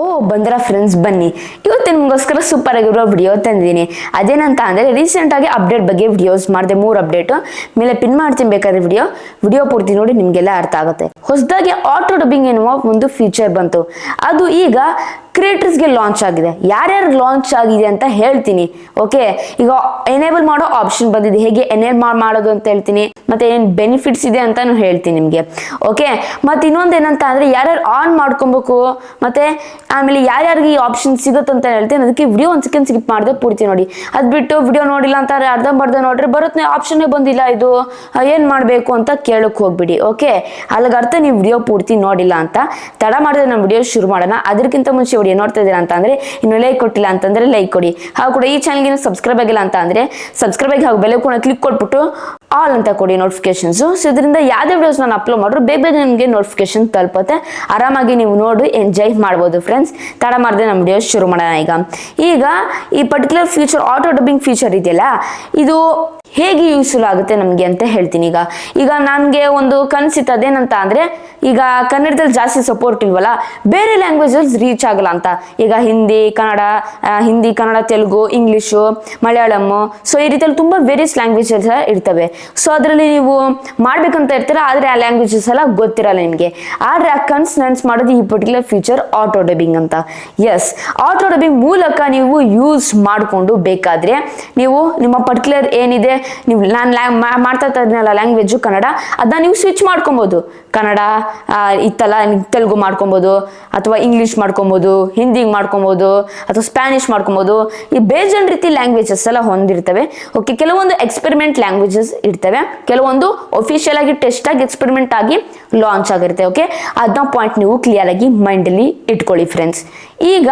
ಓ, ಬಂದ್ರ ಫ್ರೆಂಡ್ಸ್ ಬನ್ನಿ. ಇವತ್ತು ನಿಮಗೋಸ್ಕರ ಸೂಪರ್ ಆಗಿರೋ ವಿಡಿಯೋ ತಂದಿದ್ದೀನಿ. ಅದೇನಂತ ಅಂದರೆ ರೀಸೆಂಟಾಗಿ ಅಪ್ಡೇಟ್ ಬಗ್ಗೆ ವಿಡಿಯೋಸ್ ಮಾಡಿದೆ, ಮೂರು ಅಪ್ಡೇಟು ಮೇಲೆ ಪಿನ್ ಮಾಡ್ತೀನಿ ಬೇಕಾದ್ರೆ ವಿಡಿಯೋ ವಿಡಿಯೋ ಪೂರ್ತಿ ನೋಡಿ ನಿಮಗೆಲ್ಲ ಅರ್ಥ ಆಗುತ್ತೆ. ಹೊಸದಾಗಿ ಆಟೋ ಡಬ್ಬಿಂಗ್ ಎನ್ನುವ ಒಂದು ಫೀಚರ್ ಬಂತು. ಅದು ಈಗ ಕ್ರಿಯೇಟರ್ಸ್ಗೆ ಲಾಂಚ್ ಆಗಿದೆ. ಯಾರ್ಯಾರು ಲಾಂಚ್ ಆಗಿದೆ ಅಂತ ಹೇಳ್ತೀನಿ. ಓಕೆ ಈಗ ಎನೇಬಲ್ ಮಾಡೋ ಆಪ್ಷನ್ ಬಂದಿದೆ. ಹೇಗೆ ಎನೇಬಲ್ ಮಾಡೋದು ಅಂತ ಹೇಳ್ತೀನಿ. ಮತ್ತೆ ಏನ್ ಬೆನಿಫಿಟ್ಸ್ ಇದೆ ಅಂತಾನು ಹೇಳ್ತೀನಿ ನಿಮಗೆ. ಓಕೆ ಮತ್ತೆ ಇನ್ನೊಂದು ಏನಂತ ಅಂದ್ರೆ ಯಾರ್ಯಾರು ಆನ್ ಮಾಡ್ಕೊಬೇಕು, ಮತ್ತೆ ಆಮೇಲೆ ಯಾರ್ಯಾರಿಗೆ ಈ ಆಪ್ಷನ್ ಸಿಗುತ್ತೆ ಅಂತ ಹೇಳ್ತೀನಿ. ಅದಕ್ಕೆ ವಿಡಿಯೋ ಒಂದು ಸೆಕೆಂಡ್ ಸ್ಕಿಪ್ ಮಾಡಿದೆ ಪೂರ್ತಿ ನೋಡಿ. ಅದ್ ಬಿಟ್ಟು ವಿಡಿಯೋ ನೋಡಿಲ್ಲ ಅಂತಾರೆ ಅರ್ಧಂಬರ್ಧ ನೋಡ್ರಿ ಬರುತ್ತೆ ಆಪ್ಷನ್ನೇ ಬಂದಿಲ್ಲ ಇದು. ಏನು ಮಾಡ್ಬೇಕು ಅಂತ ಕೇಳಕ್ ಹೋಗ್ಬಿಡಿ. ಓಕೆ ಅಲ್ಲಿಗೆ ಅರ್ಥ ನೀವು ವಿಡಿಯೋ ಪೂರ್ತಿ ನೋಡಿಲ್ಲ ಅಂತ. ತಡ ಮಾಡಿದ್ರೆ ನಮ್ಮ ವಿಡಿಯೋ ಶುರು ಮಾಡೋಣ. ಅದಕ್ಕಿಂತ ಮುಂಚೆ ವಿಡಿಯೋ ನೋಡ್ತಾ ಇದ್ದೀರಾ ಅಂತ ಅಂದ್ರೆ ಇನ್ನು ಲೈಕ್ ಕೊಟ್ಟಿಲ್ಲ ಅಂತಂದ್ರೆ ಲೈಕ್ ಕೊಡಿ. ಹಾಗೂ ಕೂಡ ಈ ಚಾನಲ್ಗೆ ಸಬ್ಸ್ಕ್ರೈಬ್ ಆಗಿಲ್ಲ ಅಂತ ಅಂದ್ರೆ ಸಬ್ಸ್ಕ್ರೈಬ್ ಆಗಿ ಹಾಗೂ ಬೆಲೆ ಕೂಡ ಕ್ಲಿಕ್ ಕೊಟ್ಬಿಟ್ಟು ಆಲ್ ಅಂತ ಕೊಡಿ ನೋಟಿಫಿಕೇಶನ್ಸ್ ಸೊ ಇದರಿಂದ ಯಾವುದೇ ವಿಡಿಯೋಸ್ ನಾನು ಅಪ್ಲೋಡ್ ಮಾಡಿದ್ರು ಬೇಗ ಬೇಗ ನಿಮಗೆ ನೋಟಿಫಿಕೇಶನ್ ತಲುಪುತ್ತೆ. ಆರಾಮಾಗಿ ನೀವು ನೋಡಿ ಎಂಜಾಯ್ ಮಾಡ್ಬೋದು ಫ್ರೆಂಡ್ಸ್ ತಡ ಮಾಡಿದೆ ನಮ್ಮ ವಿಡಿಯೋಸ್ ಶುರು ಮಾಡೋಣ ಈಗ. ಈಗ ಈ particular feature auto dubbing feature ಇದೆಯಲ್ಲ, ಇದು ಹೇಗೆ ಯೂಸ್ಫುಲ್ ಆಗುತ್ತೆ ನಮಗೆ ಅಂತ ಹೇಳ್ತೀನಿ ಈಗ. ಈಗ ನನಗೆ ಒಂದು ಕನಸಿತ್ತು ಅದೇನಂತ ಅಂದರೆ, ಈಗ ಕನ್ನಡದಲ್ಲಿ ಜಾಸ್ತಿ ಸಪೋರ್ಟ್ ಇಲ್ವಲ್ಲ, ಬೇರೆ ಲ್ಯಾಂಗ್ವೇಜಸ್ ರೀಚ್ ಆಗಲ್ಲ ಅಂತ. ಈಗ ಹಿಂದಿ, ಕನ್ನಡ ಹಿಂದಿ, ಕನ್ನಡ, ತೆಲುಗು ಇಂಗ್ಲೀಷು ಮಲಯಾಳಮ್ಮು ಸೊ ಈ ರೀತಿಯಲ್ಲಿ ತುಂಬ ವೇರಿಯಸ್ ಲ್ಯಾಂಗ್ವೇಜಸ್ ಇರ್ತವೆ. ಸೊ ಅದರಲ್ಲಿ ನೀವು ಮಾಡ್ಬೇಕಂತ ಇರ್ತೀರ, ಆದರೆ ಆ ಲ್ಯಾಂಗ್ವೇಜಸ್ ಎಲ್ಲ ಗೊತ್ತಿರಲ್ಲ ನಿಮಗೆ. ಆದರೆ ಆ ಕನ್ಸ್ ನನ್ಸ್ ಮಾಡೋದು ಈ ಪರ್ಟಿಕ್ಯುಲರ್ ಫೀಚರ್ ಆಟೋ ಡಬ್ಬಿಂಗ್ ಅಂತ. ಎಸ್ ಆಟೋ ಡಬ್ಬಿಂಗ್ ಮೂಲಕ ನೀವು ಯೂಸ್ ಮಾಡಿಕೊಂಡು ಬೇಕಾದರೆ ನೀವು ನಿಮ್ಮ ಪರ್ಟಿಕ್ಯುಲರ್ ಏನಿದೆ, ನೀವು ನಾನು ಲ್ಯಾ ಮಾಡ್ತಾ ಇದ್ದಲ್ಲ ಲ್ಯಾಂಗ್ವೇಜು ಕನ್ನಡ, ಅದನ್ನ ನೀವು ಸ್ವಿಚ್ ಮಾಡ್ಕೊಬೋದು. ಕನ್ನಡ ಇತ್ತಲ್ಲ, ತೆಲುಗು ಮಾಡ್ಕೊಬೋದು, ಅಥವಾ ಇಂಗ್ಲೀಷ್ ಮಾಡ್ಕೊಬೋದು, ಹಿಂದಿ ಮಾಡ್ಕೊಬೋದು, ಅಥವಾ ಸ್ಪ್ಯಾನಿಷ್ ಮಾಡ್ಕೊಬೋದು, ಈ ಬೇಜನ್ ರೀತಿ ಲ್ಯಾಂಗ್ವೇಜಸ್ ಎಲ್ಲ ಹೊಂದಿರ್ತವೆ. ಓಕೆ ಕೆಲವೊಂದು ಎಕ್ಸ್ಪೆರಿಮೆಂಟ್ ಲ್ಯಾಂಗ್ವೇಜಸ್ ಇರ್ತವೆ ಕೆಲವೊಂದು ಒಫಿಷಿಯಲ್ ಆಗಿ ಟೆಸ್ಟ್ ಆಗಿ ಎಕ್ಸ್ಪೆರಿಮೆಂಟ್ ಆಗಿ ಲಾಂಚ್ ಆಗಿರುತ್ತೆ ಓಕೆ ಅದನ್ನ ಪಾಯಿಂಟ್ ನೀವು ಕ್ಲಿಯರ್ ಆಗಿ ಮೈಂಡಲ್ಲಿ ಇಟ್ಕೊಳ್ಳಿ ಫ್ರೆಂಡ್ಸ್ ಈಗ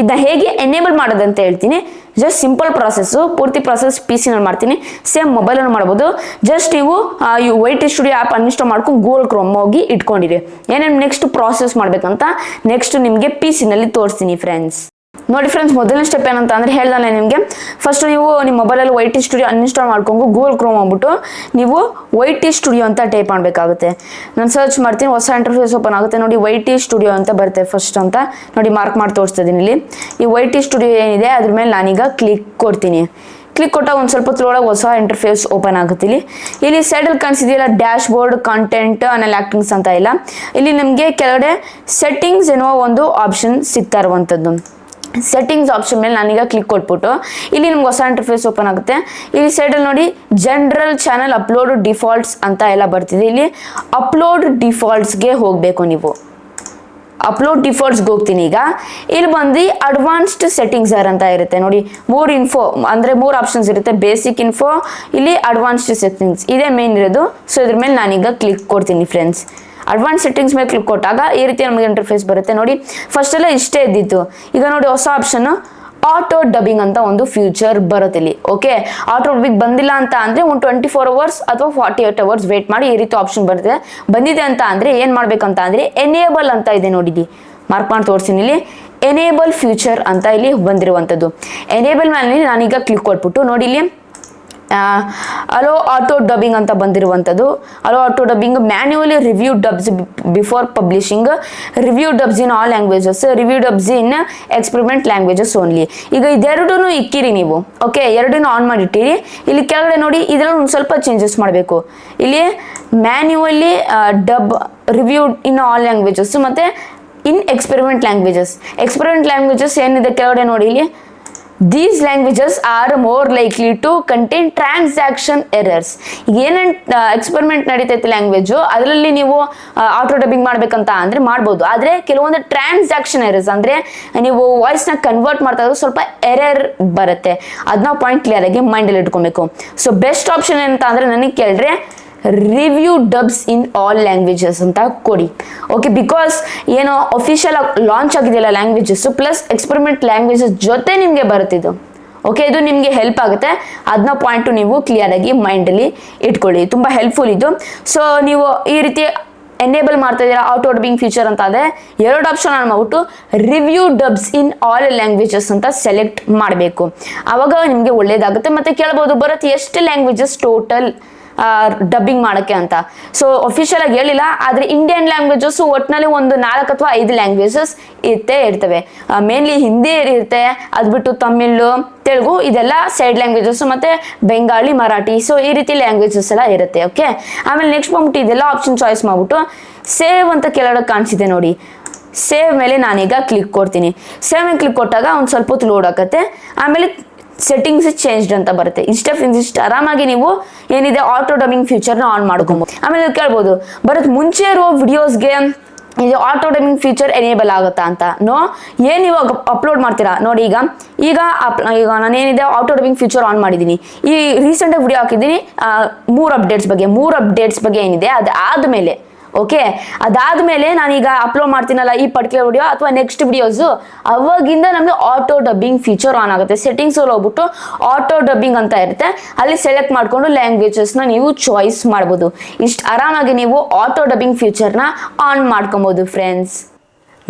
ಇದನ್ನ ಹೇಗೆ ಎನೇಬಲ್ ಮಾಡೋದಂತ ಹೇಳ್ತೀನಿ. ಜಸ್ಟ್ ಸಿಂಪಲ್ ಪ್ರಾಸೆಸ್ಸು ಪೂರ್ತಿ ಪ್ರಾಸೆಸ್ ಪಿ ಸಿನಲ್ಲಿ ಮಾಡ್ತೀನಿ. ಸೇಮ್ ಮೊಬೈಲನ್ನು ಮಾಡ್ಬೋದು. ಜಸ್ಟ್ ನೀವು ಈ ವೈಟ್ ಸ್ಟುಡಿಯೋ ಆ್ಯಪ್ ಅನ್ಇನ್ಸ್ಟಾಲ್ ಮಾಡ್ಕೊಂಡು ಗೂಗಲ್ ಕ್ರೋಮ್ ಹೋಗಿ ಇಟ್ಕೊಂಡಿರಿ. ಏನೇನು ನೆಕ್ಸ್ಟ್ ಪ್ರಾಸೆಸ್ ಮಾಡ್ಬೇಕಂತ ನೆಕ್ಸ್ಟ್ ನಿಮಗೆ ಪಿ ಸಿನಲ್ಲಿ ತೋರಿಸ್ತೀನಿ ಫ್ರೆಂಡ್ಸ್ ನೋಡಿ ಫ್ರೆಂಡ್ಸ್ ಮೊದಲನೇ ಸ್ಟೆಪ್ ಏನಂತ ಅಂದ್ರೆ ಹೇಳ್ದಾನೆ ನಿಮಗೆ. ಫಸ್ಟ್ ನೀವು ನಿಮ್ಮ ಮೊಬೈಲಲ್ಲಿ ವೈ ಟಿ ಸ್ಟುಡಿಯೋ ಅನ್ಇನ್ಸ್ಟಾಲ್ ಮಾಡ್ಕೊಂಡು ಗೂಗಲ್ ಕ್ರೋಮ್ ಆಗ್ಬಿಟ್ಟು ನೀವು ವೈ ಟಿ ಸ್ಟುಡಿಯೋ ಅಂತ ಟೈಪ್ ಮಾಡಬೇಕಾಗುತ್ತೆ. ನಾನು ಸರ್ಚ್ ಮಾಡ್ತೀನಿ, ಹೊಸ ಇಂಟರ್ಫೇಸ್ ಓಪನ್ ಆಗುತ್ತೆ. ನೋಡಿ ವೈ ಟಿ ಸ್ಟುಡಿಯೋ ಅಂತ ಬರುತ್ತೆ ಫಸ್ಟ್ ಅಂತ. ನೋಡಿ ಮಾರ್ಕ್ ಮಾಡಿ ತೋರಿಸ್ತಾ ಇದೀನಿ ಇಲ್ಲಿ. ಈ ವೈ ಟಿ ಸ್ಟುಡಿಯೋ ಏನಿದೆ, ಅದ್ರ ಮೇಲೆ ನಾನೀಗ ಕ್ಲಿಕ್ ಕೊಡ್ತೀನಿ. ಕ್ಲಿಕ್ ಕೊಟ್ಟಾಗ ಒಂದು ಸ್ವಲ್ಪ ಹೊತ್ತೊಳಗೆ ಹೊಸ ಇಂಟರ್ಫೇಸ್ ಓಪನ್ ಆಗುತ್ತೆ ಇಲ್ಲಿ. ಇಲ್ಲಿ ಸೈಡಲ್ಲಿ ಕಾಣಿಸಿದೆಯಲ್ಲ ಡ್ಯಾಶ್ ಬೋರ್ಡ್ ಕಾಂಟೆಂಟ್ ಆಮೇಲೆ ಆ್ಯಕ್ಟಿಂಗ್ಸ್ ಅಂತ ಇಲ್ಲ. ಇಲ್ಲಿ ನಮಗೆ ಕೆಳಗಡೆ ಸೆಟ್ಟಿಂಗ್ಸ್ ಎನ್ನುವ ಒಂದು ಆಪ್ಷನ್ ಸಿಗ್ತಾ ಇರುವಂಥದ್ದು ಸೆಟ್ಟಿಂಗ್ಸ್ ಆಪ್ಷನ್ ಮೇಲೆ ನಾನೀಗ ಕ್ಲಿಕ್ ಕೊಟ್ಬಿಟ್ಟು, ಇಲ್ಲಿ ನಿಮ್ಗೆ ಹೊಸ ಇಂಟರ್ಫೇಸ್ ಓಪನ್ ಆಗುತ್ತೆ. ಇಲ್ಲಿ ಸೈಡಲ್ಲಿ ನೋಡಿ ಜನರಲ್ ಚಾನಲ್ ಅಪ್ಲೋಡ್ ಡಿಫಾಲ್ಟ್ಸ್ ಅಂತ ಎಲ್ಲ ಬರ್ತಿದೆ. ಇಲ್ಲಿ ಅಪ್ಲೋಡ್ ಡಿಫಾಲ್ಟ್ಸ್ಗೆ ಹೋಗಬೇಕು ನೀವು. ಅಪ್ಲೋಡ್ ಡಿಫಾಲ್ಟ್ಸ್ಗೆ ಹೋಗ್ತೀನಿ ಈಗ. ಇಲ್ಲಿ ಬಂದು ಅಡ್ವಾನ್ಸ್ಡ್ ಸೆಟ್ಟಿಂಗ್ಸ್ ಯಾರು ಅಂತ ಇರುತ್ತೆ. ನೋಡಿ, ಮೂರು ಇನ್ಫೋ ಅಂದರೆ ಮೂರು ಆಪ್ಷನ್ಸ್ ಇರುತ್ತೆ. ಬೇಸಿಕ್ ಇನ್ಫೋ ಇಲ್ಲಿ ಅಡ್ವಾನ್ಸ್ಡ್ ಸೆಟ್ಟಿಂಗ್ಸ್ ಇದೇ ಮೇನ್ ಇರೋದು. ಸೊ ಇದ್ರ ಮೇಲೆ ನಾನೀಗ ಕ್ಲಿಕ್ ಕೊಡ್ತೀನಿ ಫ್ರೆಂಡ್ಸ್ ಅಡ್ವಾನ್ಸ್ ಸೆಟ್ಟಿಂಗ್ಸ್ ಮೇಲೆ ಕ್ಲಿಕ್ ಕೊಟ್ಟಾಗ ಈ ರೀತಿ ನಮಗೆ ಇಂಟರ್ಫೇಸ್ ಬರುತ್ತೆ. ನೋಡಿ ಫಸ್ಟ್ ಎಲ್ಲ ಇಷ್ಟೇ ಇದ್ದಿತ್ತು ಈಗ ನೋಡಿ ಹೊಸ ಆಪ್ಷನ್ ಆಟೋ ಡಬ್ಬಿಂಗ್ ಅಂತ ಒಂದು ಫ್ಯೂಚರ್ ಬರುತ್ತೆ ಇಲ್ಲಿ. ಓಕೆ ಆಟೋ ಡಬ್ಬಿಂಗ್ ಬಂದಿಲ್ಲ ಅಂತ ಅಂದರೆ ಒಂದು ಟ್ವೆಂಟಿ ಫೋರ್ ಅವರ್ಸ್ ಅಥವಾ ಫಾರ್ಟಿ ಏಟ್ ಅವರ್ಸ್ ವೇಟ್ ಮಾಡಿ ಈ ರೀತಿ ಆಪ್ಷನ್ ಬರುತ್ತೆ. ಬಂದಿದೆ ಅಂತ ಅಂದರೆ ಏನು ಮಾಡಬೇಕಂತ ಅಂದರೆ ಎನೇಬಲ್ ಅಂತ ಇದೆ ನೋಡಿದಿ ಮಾರ್ಕ್ ಮಾಡಿ ತೋರಿಸ್ತೀನಿ ಇಲ್ಲಿ. ಎನೇಬಲ್ ಫ್ಯೂಚರ್ ಅಂತ ಇಲ್ಲಿ ಬಂದಿರುವಂಥದ್ದು. ಎನೇಬಲ್ ಮೇಲೆ ನಾನೀಗ ಕ್ಲಿಕ್ ಕೊಟ್ಬಿಟ್ಟು ನೋಡಿ ಇಲ್ಲಿ. ಅಲೋ ಆಟೋ ಡಬ್ಬಿಂಗ್ ಅಂತ ಬಂದಿರುವಂಥದ್ದು allow auto dubbing manually review dubs before publishing review dubs in all languages review dubs in experiment languages only ಈಗ ಇದೆರಡೂ ಇಕ್ಕಿರಿ ನೀವು ಓಕೆ ಎರಡನ್ನೂ ಆನ್ ಮಾಡಿಟ್ಟಿರಿ. ಇಲ್ಲಿ ಕೆಳಗಡೆ ನೋಡಿ, ಇದರಲ್ಲಿ ಒಂದು ಸ್ವಲ್ಪ ಚೇಂಜಸ್ ಮಾಡಬೇಕು. ಇಲ್ಲಿ manually dub review in all languages ಮತ್ತು in experiment languages experiment languages ಏನಿದೆ ಕೆಳಗಡೆ ನೋಡಿ ಇಲ್ಲಿ? These languages are more likely to contain transaction errors ಈಗ ಏನೇನು ಎಕ್ಸ್ಪೆರಿಮೆಂಟ್ ನಡೀತೈತಿ ಲ್ಯಾಂಗ್ವೇಜು ಅದರಲ್ಲಿ ನೀವು ಆಟೋ ಡಬ್ಬಿಂಗ್ ಮಾಡ್ಬೇಕಂತ ಅಂದರೆ ಮಾಡ್ಬೋದು. ಆದರೆ ಕೆಲವೊಂದು ಟ್ರಾನ್ಸಾಕ್ಷನ್ ಎರರ್ಸ್ ಅಂದರೆ ನೀವು ವಾಯ್ಸ್ನ ಕನ್ವರ್ಟ್ ಮಾಡ್ತಾ ಇದ್ರೆ ಸ್ವಲ್ಪ ಎರರ್ ಬರುತ್ತೆ. ಅದನ್ನ ಪಾಯಿಂಟ್ ಕ್ಲಿಯರ್ ಆಗಿ ಮೈಂಡಲ್ಲಿ ಇಟ್ಕೊಬೇಕು. ಸೊ ಬೆಸ್ಟ್ ಆಪ್ಷನ್ ಏನಂತ ಅಂದರೆ ನನಗೆ ಕೇಳಿದ್ರೆ review dubs in all languages ಅಂತ ಕೊಡಿ. ಓಕೆ ಬಿಕಾಸ್ ಏನೋ ಅಫಿಷಿಯಲ್ ಲಾಂಚ್ ಆಗಿದೆಯಲ್ಲ ಲ್ಯಾಂಗ್ವೇಜಸ್ ಪ್ಲಸ್ ಎಕ್ಸ್ಪರಿಮೆಂಟ್ ಲ್ಯಾಂಗ್ವೇಜಸ್ ಜೊತೆ ನಿಮಗೆ ಬರುತ್ತಿದ್ದು ಓಕೆ ಇದು ನಿಮಗೆ ಹೆಲ್ಪ್ ಆಗುತ್ತೆ. ಅದನ್ನ ಪಾಯಿಂಟು ನೀವು ಕ್ಲಿಯರಾಗಿ ಮೈಂಡಲ್ಲಿ ಇಟ್ಕೊಳ್ಳಿ. ತುಂಬ ಹೆಲ್ಪ್ಫುಲ್ ಇದು. ಸೊ ನೀವು ಈ ರೀತಿ ಎನೇಬಲ್ ಮಾಡ್ತಾ ಇದ್ದೀರಾ ಆಟೋ ಡಬ್ಬಿಂಗ್ ಫೀಚರ್ ಅಂತ ಅದೇ ಎರಡು ಆಪ್ಷನ್ ಆನ್ ಮಾಡ್ಬಿಟ್ಟು review dubs in all languages ಅಂತ ಸೆಲೆಕ್ಟ್ ಮಾಡಬೇಕು. ಆವಾಗ ನಿಮಗೆ ಒಳ್ಳೇದಾಗುತ್ತೆ. ಮತ್ತು ಕೇಳ್ಬೋದು, ಬರುತ್ತೆ ಎಷ್ಟು ಲ್ಯಾಂಗ್ವೇಜಸ್ ಟೋಟಲ್ ಡಬ್ಬಿಂಗ್ ಮಾಡೋಕ್ಕೆ ಅಂತ. ಸೊ ಅಫಿಷಿಯಲ್ ಆಗಿ ಹೇಳಿಲ್ಲ, ಆದರೆ ಇಂಡಿಯನ್ ಲ್ಯಾಂಗ್ವೇಜಸ್ ಒಟ್ಟಿನಲ್ಲಿ ಒಂದು ನಾಲ್ಕು ಅಥವಾ ಐದು ಲ್ಯಾಂಗ್ವೇಜಸ್ ಇರ್ತೇ ಇರ್ತವೆ. ಮೇನ್ಲಿ ಹಿಂದಿ ಇರುತ್ತೆ, ಅದು ಬಿಟ್ಟು ತಮಿಳು, ತೆಲುಗು, ಇದೆಲ್ಲ ಸೈಡ್ ಲ್ಯಾಂಗ್ವೇಜಸ್ ಮತ್ತೆ ಬೆಂಗಾಳಿ ಮರಾಠಿ ಸೊ ಈ ರೀತಿ ಲ್ಯಾಂಗ್ವೇಜಸ್ ಎಲ್ಲ ಇರುತ್ತೆ ಓಕೆ ಆಮೇಲೆ ನೆಕ್ಸ್ಟ್ ಬಂದ್ಬಿಟ್ಟು ಇದೆಲ್ಲ ಆಪ್ಷನ್ ಚಾಯ್ಸ್ ಮಾಡ್ಬಿಟ್ಟು ಸೇವ್ ಅಂತ ಕೆಳಗಡೆ ಕಾಣಿಸಿದೆ ನೋಡಿ. ಸೇವ್ ಮೇಲೆ ನಾನೀಗ ಕ್ಲಿಕ್ ಕೊಡ್ತೀನಿ. ಸೇವ್ ಮೇಲೆ ಕ್ಲಿಕ್ ಕೊಟ್ಟಾಗ ಒಂದು ಸ್ವಲ್ಪ ಹೊತ್ತು ಲೋಡ್ ಆಗುತ್ತೆ. ಆಮೇಲೆ ಸೆಟ್ಟಿಂಗ್ಸ್ ಚೇಂಜ್ಡ್ ಅಂತ ಬರುತ್ತೆ. ಇಷ್ಟ ಇಷ್ಟು ಆರಾಮಾಗಿ ನೀವು ಏನಿದೆ ಆಟೋ ಡಮಿಂಗ್ ಫೀಚರ್ನ ಆನ್ ಮಾಡ್ಕೊಬೋದು. ಆಮೇಲೆ ಕೇಳ್ಬೋದು ಬರೋದು ಮುಂಚೆ ಇರುವ ವಿಡಿಯೋಸ್ಗೆ ಇದು ಆಟೋ ಡೈಮಿಂಗ್ ಫೀಚರ್ ಎನೇಬಲ್ ಆಗುತ್ತಾ ಅಂತ. ನೋ ಏನು ಇವಾಗ ಅಪ್ಲೋಡ್ ಮಾಡ್ತೀರಾ? ನೋಡಿ ಈಗ ಈಗ ಅಪ್ ಈಗ ನಾನೇನಿದೆ ಆಟೋ ಡಮಿಂಗ್ ಫೀಚರ್ ಆನ್ ಮಾಡಿದ್ದೀನಿ ಈ ರೀಸೆಂಟಾಗಿ ವಿಡಿಯೋ ಹಾಕಿದ್ದೀನಿ ಮೂರು ಅಪ್ಡೇಟ್ಸ್ ಬಗ್ಗೆ, ಮೂರು ಅಪ್ಡೇಟ್ಸ್ ಬಗ್ಗೆ ಏನಿದೆ, ಅದು ಆದಮೇಲೆ ಓಕೆ ಅದಾದ್ಮೇಲೆ ನಾನೀಗ ಅಪ್ಲೋಡ್ ಮಾಡ್ತೀನಲ್ಲ ಈ ಪರ್ಟಿಕ್ಯುಲರ್ ವಿಡಿಯೋ ಅಥವಾ ನೆಕ್ಸ್ಟ್ ವಿಡಿಯೋಸು ಅವಾಗಿಂದ ನಮಗೆ ಆಟೋ ಡಬ್ಬಿಂಗ್ ಫೀಚರ್ ಆನ್ ಆಗುತ್ತೆ. ಸೆಟ್ಟಿಂಗ್ಸ್ ಹೋಗ್ಬಿಟ್ಟು ಆಟೋ ಡಬ್ಬಿಂಗ್ ಅಂತ ಇರುತ್ತೆ. ಅಲ್ಲಿ ಸೆಲೆಕ್ಟ್ ಮಾಡಿಕೊಂಡು ಲ್ಯಾಂಗ್ವೇಜಸ್ನ ನೀವು ಚಾಯ್ಸ್ ಮಾಡ್ಬೋದು. ಇಷ್ಟು ಆರಾಮಾಗಿ ನೀವು ಆಟೋ ಡಬ್ಬಿಂಗ್ ಫೀಚರ್ನ ಆನ್ ಮಾಡ್ಕೊಬೋದು ಫ್ರೆಂಡ್ಸ್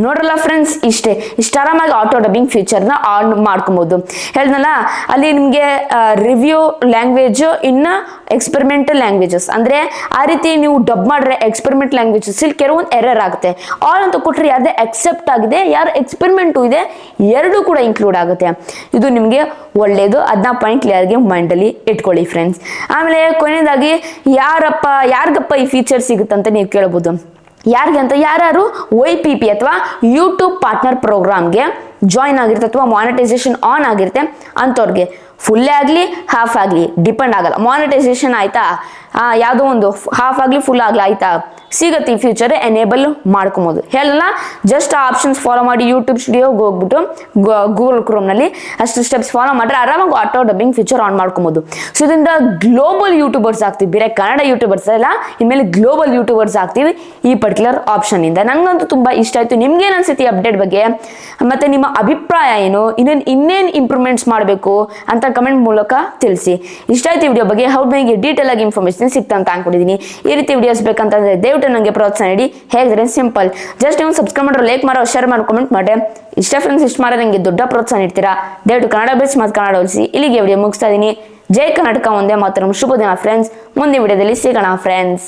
ನೋಡ್ರಲ್ಲ ಫ್ರೆಂಡ್ಸ್ ಇಷ್ಟೇ. ಇಷ್ಟು ಆರಾಮಾಗಿ ಆಟೋ ಡಬ್ಬಿಂಗ್ ಫೀಚರ್ನ ಆನ್ ಮಾಡ್ಕೊಬೋದು. ಹೇಳ್ದಲ್ಲ, ಅಲ್ಲಿ ನಿಮಗೆ ರಿವ್ಯೂ ಲ್ಯಾಂಗ್ವೇಜು ಇನ್ನು ಎಕ್ಸ್ಪೆರಿಮೆಂಟಲ್ ಲ್ಯಾಂಗ್ವೇಜಸ್ ಅಂದರೆ, ಆ ರೀತಿ ನೀವು ಡಬ್ ಮಾಡಿದ್ರೆ ಎಕ್ಸ್ಪೆರಿಮೆಂಟ್ ಲ್ಯಾಂಗ್ವೇಜಸ್ ಇಲ್ಲಿ ಕೆಲವೊಂದು ಎರರ್ ಆಗುತ್ತೆ. ಆಲ್ ಅಂತ ಕೊಟ್ಟರೆ ಯಾವುದೇ ಎಕ್ಸೆಪ್ಟ್ ಆಗಿದೆ, ಯಾರು ಎಕ್ಸ್ಪೆರಿಮೆಂಟು ಇದೆ, ಎರಡೂ ಕೂಡ ಇನ್ಕ್ಲೂಡ್ ಆಗುತ್ತೆ. ಇದು ನಿಮಗೆ ಒಳ್ಳೆಯದು ಅದನ್ನ ಪಾಯಿಂಟ್ ಕ್ಲಿಯರ್ಗೆ ಮೈಂಡಲ್ಲಿ ಇಟ್ಕೊಳ್ಳಿ ಫ್ರೆಂಡ್ಸ್ ಆಮೇಲೆ ಕೊನೆಯದಾಗಿ, ಯಾರಪ್ಪ, ಯಾರಿಗಪ್ಪ ಈ ಫೀಚರ್ ಸಿಗುತ್ತಂತ ನೀವು ಕೇಳ್ಬೋದು. ಯಾರಿಗೆ ಅಂತ? ಯಾರು ವೈ ಪಿ ಪಿ ಅಥವಾ ಯೂಟ್ಯೂಬ್ ಪಾರ್ಟ್ನರ್ ಪ್ರೋಗ್ರಾಮ್ಗೆ ಜಾಯ್ನ್ ಆಗಿರುತ್ತೆ ಅಥವಾ ಮಾನಿಟೈಸೇಷನ್ ಆನ್ ಆಗಿರುತ್ತೆ ಅಂಥವ್ರಿಗೆ ಫುಲ್ಲೇ ಆಗಲಿ ಹಾಫ್ ಆಗಲಿ ಡಿಪೆಂಡ್ ಆಗಲ್ಲ. ಮಾನಿಟೈಸೇಷನ್ ಆಯ್ತಾ? ಆ, ಯಾವುದೋ ಒಂದು ಹಾಫ್ ಆಗಲಿ ಫುಲ್ ಆಗಲಿ ಆಯ್ತಾ? ಸಿಗತ್ತೆ ಈ ಫ್ಯೂಚರ್ ಎನೇಬಲ್ ಮಾಡ್ಕೊಬೋದು. ಹೇಳಲ್ಲ ಜಸ್ಟ್ ಆಪ್ಷನ್ಸ್ ಫಾಲೋ ಮಾಡಿ ಯೂಟ್ಯೂಬ್ ಸ್ಟುಡಿಯೋಗೆ ಹೋಗ್ಬಿಟ್ಟು ಗೂಗಲ್ ಕ್ರೋಮ್ನಲ್ಲಿ ಅಷ್ಟು ಸ್ಟೆಪ್ಸ್ ಫಾಲೋ ಮಾಡಿದ್ರೆ ಆರಾಮಾಗಿ ಆಟೋ ಡಬ್ಬಿಂಗ್ ಫ್ಯೂಚರ್ ಆನ್ ಮಾಡ್ಕೊಬೋದು. ಸೊ ಇದರಿಂದ ಗ್ಲೋಬಲ್ ಯೂಟ್ಯೂಬರ್ಸ್ ಆಗ್ತೀವಿ. ಬೇರೆ ಕನ್ನಡ ಯೂಟ್ಯೂಬರ್ಸ್ ಎಲ್ಲ ಇನ್ಮೇಲೆ ಗ್ಲೋಬಲ್ ಯೂಟ್ಯೂಬರ್ಸ್ ಆಗ್ತೀವಿ ಈ ಪರ್ಟಿಕ್ಯುಲರ್ ಆಪ್ಷನಿಂದ ನನಗಂತೂ ತುಂಬ ಇಷ್ಟ ಆಯಿತು. ನಿಮ್ಗೇನು ಅನ್ಸುತ್ತೆ ಅಪ್ಡೇಟ್ ಬಗ್ಗೆ? ಮತ್ತು ನಿಮ್ಮ ಅಭಿಪ್ರಾಯ ಏನು? ಇನ್ನೇನು ಇನ್ನೇನು ಇಂಪ್ರೂವ್ಮೆಂಟ್ಸ್ ಮಾಡಬೇಕು ಅಂತ ಕಮೆಂಟ್ ಮೂಲಕ ತಿಳಿಸಿ. ಇಷ್ಟ ಆಯ್ತು ವಿಡಿಯೋ ಬಗ್ಗೆ, ಹೌದು ನನಗೆ ಡೀಟೇಲ್ ಆಗಿ ಇನ್ಫಾರ್ಮೇಷನ್ ಸಿಗ್ತಾ ಅಂತ ಅನ್ಕೊಂಡಿದ್ದೀನಿ ಈ ರೀತಿ ವಿಡಿಯೋಸ್ ಬೇಕಂತಂದ್ರೆ ದಯವಿಟ್ಟು ನನಗೆ ಪ್ರೋತ್ಸಾಹ ನೀಡಿ. ಹೇಗಿದ್ರೆ ಸಿಂಪಲ್ ಜಸ್ಟ್ ನೀವು ಸಬ್ಸ್ಕ್ರೈಬ್ ಮಾಡೋ ಲೈಕ್ ಮಾಡೋ ಶೇರ್ ಮಾಡಿ ಕಮೆಂಟ್ ಮಾಡಿ. ಇಷ್ಟ ಫ್ರೆಂಡ್ಸ್ ಇಷ್ಟ ಮಾಡಿ ನನಗೆ ದೊಡ್ಡ ಪ್ರೋತ್ಸಾಹ ನೀಡ್ತೀರಾ? ದಯವಿಟ್ಟು ಕನ್ನಡ ಬೇಸ್ ಮತ್ತು ಕನ್ನಡ ಉಳಿಸಿ. ಇಲ್ಲಿಗೆ ವಿಡಿಯೋ ಮುಗಿಸ್ತಾ ಇದ್ದೀನಿ ಜೈ ಕರ್ನಾಟಕ, ಒಂದೇ ಮಾತ್ರ ಶುಭ ದಿನ ಫ್ರೆಂಡ್ಸ್ ಮುಂದಿನ ವಿಡಿಯೋದಲ್ಲಿ ಸಿಗೋಣ ಫ್ರೆಂಡ್ಸ್